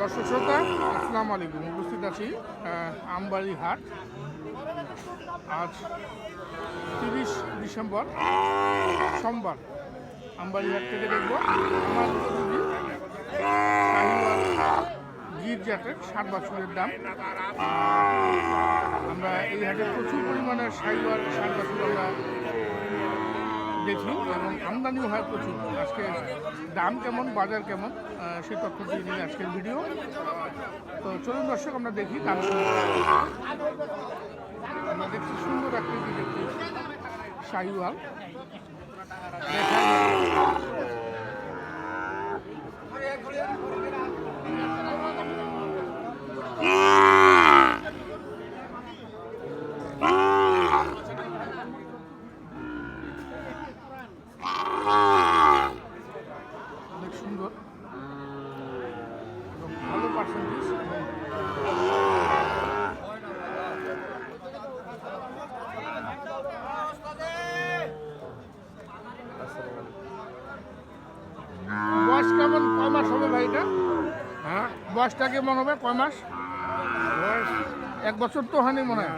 দর্শক শ্রোতা, আসসালামু আলাইকুম। উপস্থিত আছি আমবাড়ি হাট। আজ তিরিশ ডিসেম্বর, সোমবার। আমবাড়ি হাট থেকে দেখব আমার গির জাতের ষাট বছরের দাম। আমরা এই হাটে প্রচুর পরিমাণে শাহিওয়াল ষাট বছর আমরা দেখি এবং আমদানিও হয় প্রচুর। আজকে দাম কেমন, বাজার কেমন সেই তথ্যটি নিয়ে আজকের ভিডিও। তো চলুন দর্শক, আমরা দেখি দাম। আমরা দেখছি সুন্দর আকৃতির একটি শাহিওয়াল। দেখার মতো। অনেক সুন্দর এবং ভালো পার্সেন্টেজ বয়স কেমন কয় মাস হবে ভাই এটা বয়সটা কেমন হবে কয় মাস? এক বছর তো হয়নি মনে হয়?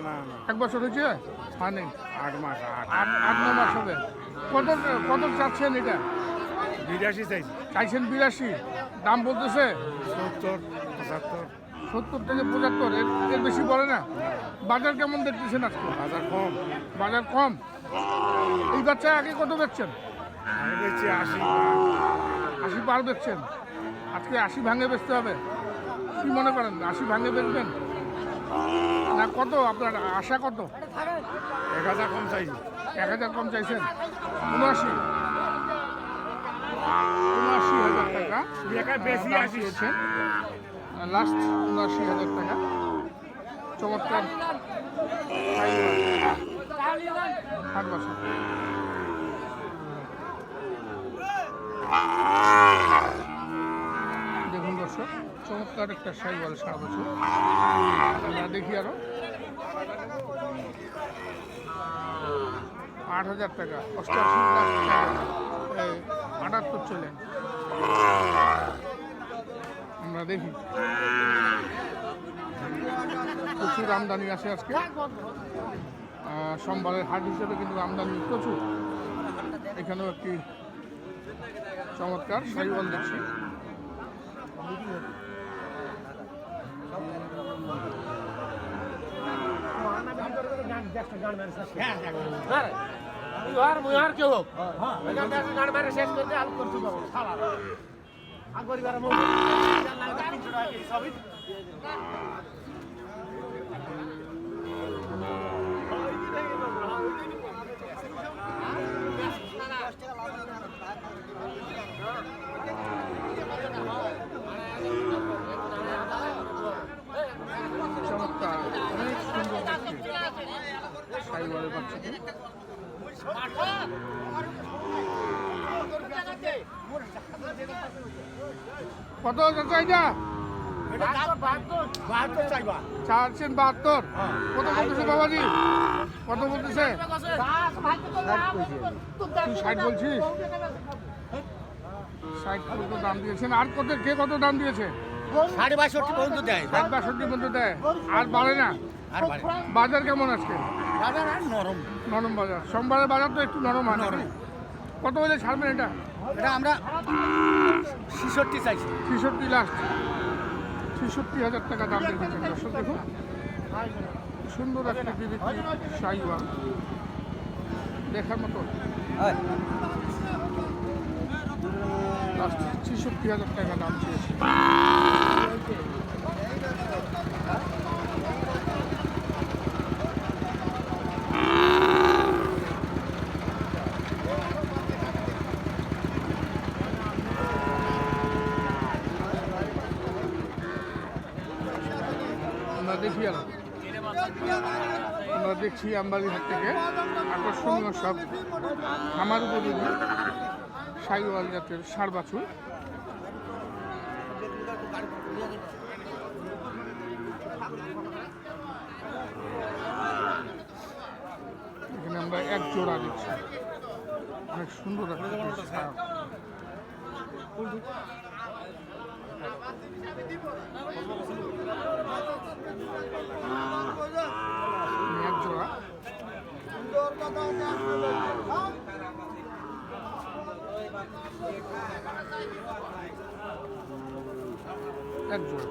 এক বছর হয়েছে? হয়নি? আট মাস আট। আট ন মাস হবে। কত কত চাচ্ছেন এটা? বিরাশি চাইছি। চাইছেন বিরাশি। দাম বলতেছে? সত্তর পঁচাত্তর। সত্তর থেকে পঁচাত্তর এর এর বেশি বলে না। বাজার কেমন দেখতেছেন আজকে? বাজার কম। বাজার কম? এই বাচ্চা আগে কত বেচছেন? আশি। আশি পার বেচছেন। আজকে আশি ভাঙে বেচতে হবে। কি মনে করেন? আশি ভাঙে বেচবেন না কত? আপনার আশা কত? এক হাজার কম চাইছি। এক হাজার কম চাইছেন? উনআশি। উনআশি হাজার টাকা। বেশি আসিস। লাস্ট উনআশি হাজার টাকা। চমৎকার। সাত বছর। দর্শক চমৎকার একটা সাইওয়াল সারা বছর আমরা দেখি আরও। আট হাজার টাকা। অষ্টাশি আটাত্তর চলেন আমরা দেখি। প্রচুর আমদানি আছে আজকে। সোমবারের হাট হিসেবে কিন্তু আমদানি প্রচুর। এখানেও একটি চমৎকার সাইওয়াল দেখছি। তিনশো টাকা সবই চমৎকার অনেক সুন্দর দেখতে সাইওয়ালের বাচ্চাটি কত চাচা এটা বাহাত্তর। বাহাত্তর কত বলতেছে বাবাজি? কত বলতেছে? তুই ষাট বলছিস? ষাট কত দাম দিয়েছেন। আর কত কে কত দাম দিয়েছে? সাড়ে বাষট্টি পর্যন্ত দেয়। ষাট বাষট্টি মধ্যে দেয়। আর বাড়ে না? আর বাজার কেমন আজকে? বাজার আর নরম। নরম বাজার। সোমবারের বাজার তো একটু নরম হয় নাকি? কত হলে ছাড়বেন এটা? এটা আমরা ছিষট্টি চাইছি। ছেষট্টি লাস্ট ছেষট্টি হাজার টাকা দাম রেখেছেন দর্শক দেখুন। সুন্দর একটা বিবিধ শাহিওয়াল দেখার মতো। লাস্ট ছেষট্টি হাজার টাকা দাম চেয়েছে আমরা দেখি আমরা দেখছি আমবাড়ি হাট থেকে। আকর্ষণীয় সব খামার উপযোগী সাইওয়াল জাতের সার বাছুর। এখানে আমরা এক জোড়া দিচ্ছি অনেক সুন্দর একটা ষাঁড়। এক জোড়া।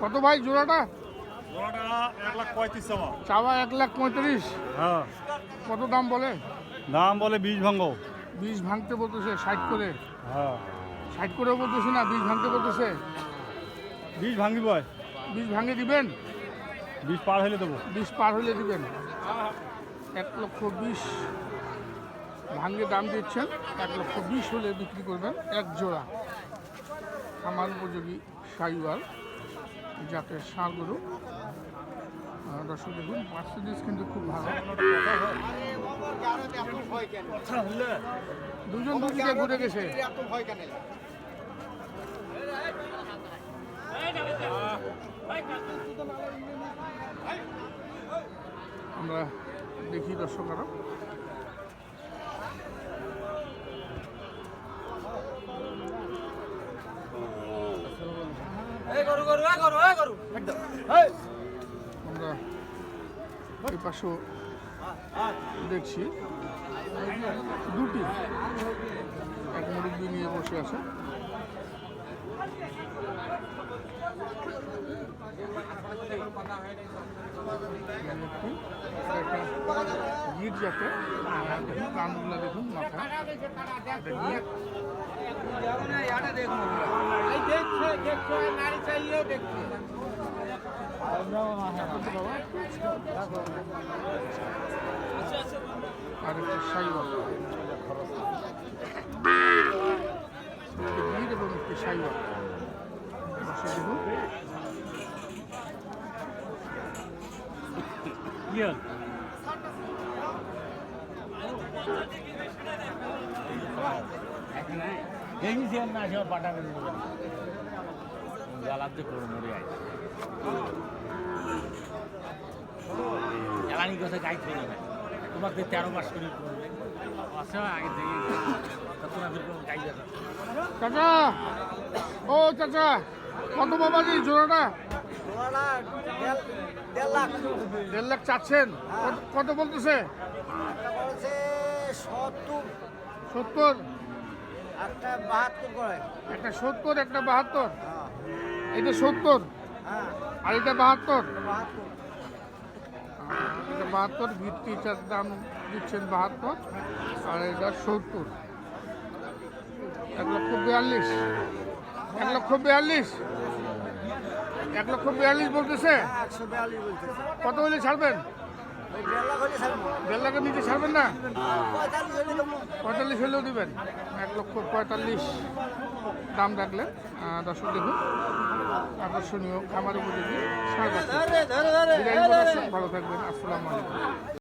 কত ভাই জোড়াটা? জোড়াটা এক লাখ পঁয়ত্রিশ চাওয়া চাওয়া এক লাখ পঁয়ত্রিশ? হ্যাঁ। কত দাম বলে? দাম বলে বীজ ভাঙ্গ বীজ ভাঙতে বলতেছে ষাট করে। হ্যাঁ। ষাট করেও বলতেছে না বীজ ভাঙতে বলতেছে? বীজ ভাঙিব বীজ ভাঙে দিবেন? বীজ পার হলে দেবো। বিশ পার হলে দেবেন। এক লক্ষ বিশ ভাঙ্গে দাম দিচ্ছেন এক লক্ষ বিশ হলে বিক্রি করবেন এক জোড়া আমার উপযোগী সাইওয়াল যাতে ষাঁড় গরু আহ, দর্শক দেখুন মার্সিডিস কিন্তু খুব ভালো। দুজন দুদিকে ঘুরে গেছে। আমরা দেখি দর্শক আরও আমরা এই পাশেও দেখছি। দুটি। এক মুরব্বী নিয়ে বসে আছে। গিট দেখুন কানগুলো দেখুন মাথা আর একটা একটি সাইওয়াল বসে দেখুন জ্বালানি কথা গাই থেকে না তোমাকে তেরো মাস করে করবে আছে আগে থেকে তোমাদের কোনো গাই যাবে চাচা! ও চাচা! কত বাবাজি জোড়াটা? দেড় লাখ। চাচ্ছেন। কত- কত বলতেছে? সত্তর। একটা সত্তর একটা বাহাত্তর? হ্যাঁ। এটা সত্তর? হ্যাঁ। আর এটা বাহাত্তর? বাহাত্তর। এটা বাহাত্তর ভিত্তিটার দাম দিচ্ছেন বাহাত্তর। আর এটা সত্তর। এক লক্ষ বিয়াল্লিশ। এক লক্ষ বিয়াল্লিশ। এক লক্ষ বিয়াল্লিশ বলতেছে। কত হলে ছাড়বেন? দেড় লাখের নিচে ছাড়বেন না? পঁয়তাল্লিশ হলে হলেও দিবেন। এক লক্ষ পঁয়তাল্লিশ। দাম রাখলেন আহ, দর্শক দেখুন। আকর্ষণীয় খামার উপযোগী। ভালো থাকবেন। আসসালামু আলাইকুম।